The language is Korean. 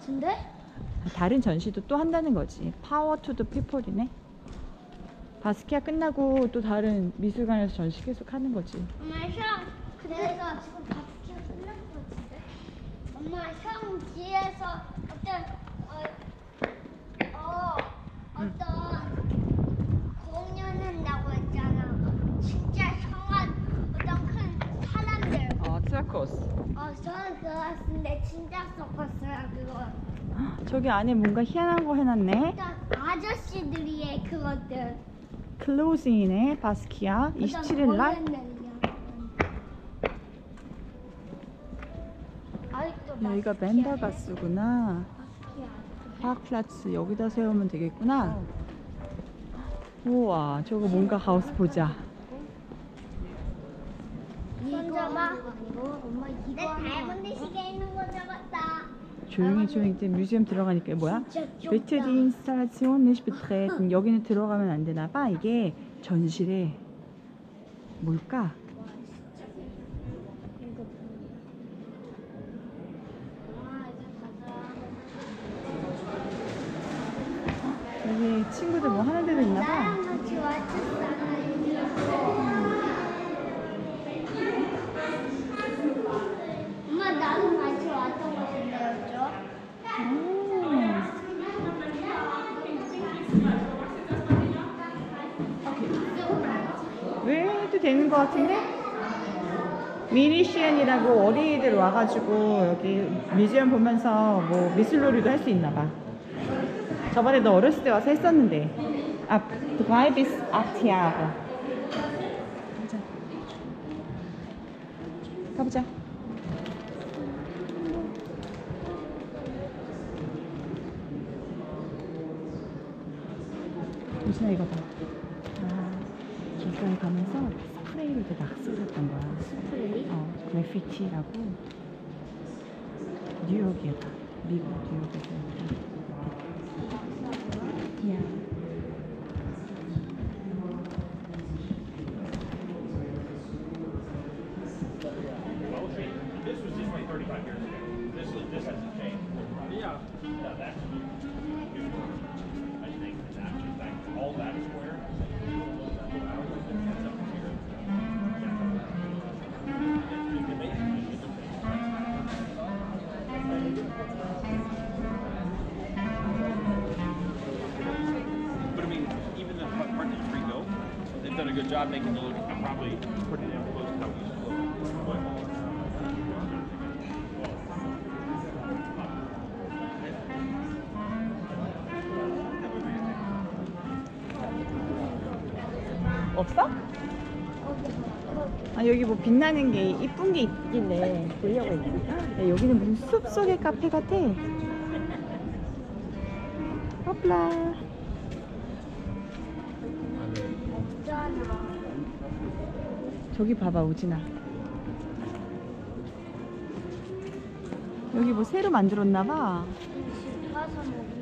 같은데? 다른 전시도 또 한다는 거지. 파워 투더 피플이네. 바스키아 끝나고 또 다른 미술관에서 전시 계속 하는 거지. 엄마 형 그래서 지금 바스키가 끝난 거 같은데? 엄마 형 뒤에서 어떤 어, 어 어떤 공연한다고 했잖아. 진짜 성한 어떤 큰 사람들. 어. 어 저는 그거 같은데 진짜 섞었어요 그거. 저기 안에 뭔가 희한한 거 해놨네. 어떤 아저씨들이 해 그것들. 클로징이네, 바스키아. 27일 날. 여기가 벤더가스구나. 파크플라츠 여기다 세우면 되겠구나. 우와, 저거 뭔가 하우스 보자. 봐. 엄마 이거 내 다이아몬드 시계 있는 거 잡았다. 조용히 조용히 이제 뮤지엄 들어가니까 뭐야? Installation nicht betreten. 여기는 들어가면 안 되나 봐. 이게 전실에 뭘까? 여기 친구들 뭐 하는 데도 있나 봐. 나랑 같이 왔었잖아. 엄마 나도 같이 왔던 곳인데였죠? 음. 왜 해도 되는 것 같은데? 미니시안이라고 어린이들 와가지고 여기 뮤지엄 보면서 뭐 미술놀이도 할 수 있나 봐. 저번에 너 어렸을 때 와서 했었는데. 아, 드라이비스 아티아고. 가자. 가보자. 유진아 이거 봐. 아, 길가에 가면서 스프레이를 이렇게 막 쏟았던 거야. 스프레이? 어, 그래피티라고. 뉴욕이었다. 미국 뉴욕에서. 이야. This a good job making it look, probably pretty damn close to how it used to look. 없어? 아, 여기 뭐 빛나는 게 이쁜 게 있길래 보려고 했는데. 야, 여기는 무슨 숲 속의 카페 같아. 호플라. 저기 봐봐, 우진아. 여기 뭐 새로 만들었나 봐. 집 가서 먹으면